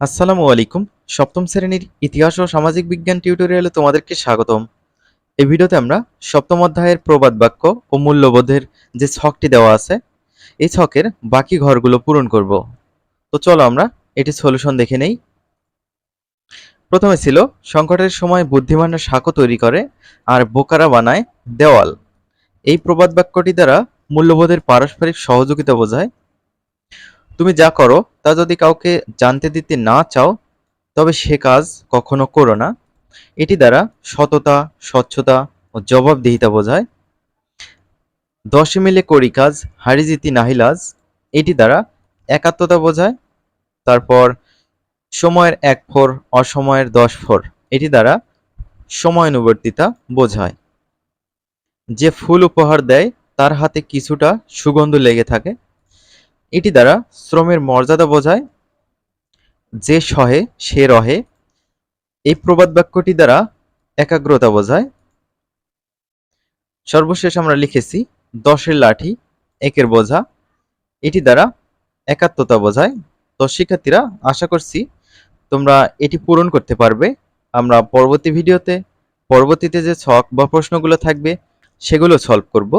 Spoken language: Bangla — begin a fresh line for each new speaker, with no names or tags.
আসসালামু আলাইকুম। সপ্তম শ্রেণির ইতিহাস ও সামাজিক বিজ্ঞান টিউটোরিয়ালে তোমাদেরকে স্বাগতম। এই ভিডিওতে আমরা সপ্তম অধ্যায়ের প্রবাদ বাক্য ও মূল্যবোধের যে ছকটি দেওয়া আছে, এই ছকের বাকি ঘরগুলো পূরণ করব। তো চলো আমরা এটি সলিউশন দেখে নেই। প্রথমে ছিল, সংকটের সময় বুদ্ধিমানরা সাঁকো তৈরি করে আর বোকারা বানায় দেওয়াল। এই প্রবাদ বাক্যটি দ্বারা মূল্যবোধের পারস্পরিক সহযোগিতা বোঝায়। তুমি যা করো, তা যদি কাউকে জানতে দিতে না চাও, তবে সে কাজ কখনো করো না। এটি দ্বারা সততা, স্বচ্ছতা ও জবাবদিহিতা বোঝায়। দশে মিলে করি কাজ, হারিজিতি নাহিলাজ এটি দ্বারা একাত্মতা বোঝায়। তারপর সময়ের এক ফোর, অসময়ের দশ ফোর, এটি দ্বারা সময়ানুবর্তিতা বোঝায়। যে ফুল উপহার দেয়, তার হাতে কিছুটা সুগন্ধ লেগে থাকে। এটি দ্বারা শ্রমের মর্যাদা বোঝায়। যে সহে, সে রহে। এই প্রবাদ বাক্যটি দ্বারা একাগ্রতা বোঝায়। সর্বশেষ আমরা লিখেছি, দশের লাঠি, একের বোঝা। এটি দ্বারা একাত্মতা বোঝায়। তো শিক্ষার্থীরা, আশা করছি তোমরা এটি পূরণ করতে পারবে। আমরা পরবর্তী ভিডিওতে, পরবর্তীতে যে ছক বা প্রশ্নগুলো থাকবে, সেগুলো সলভ করব।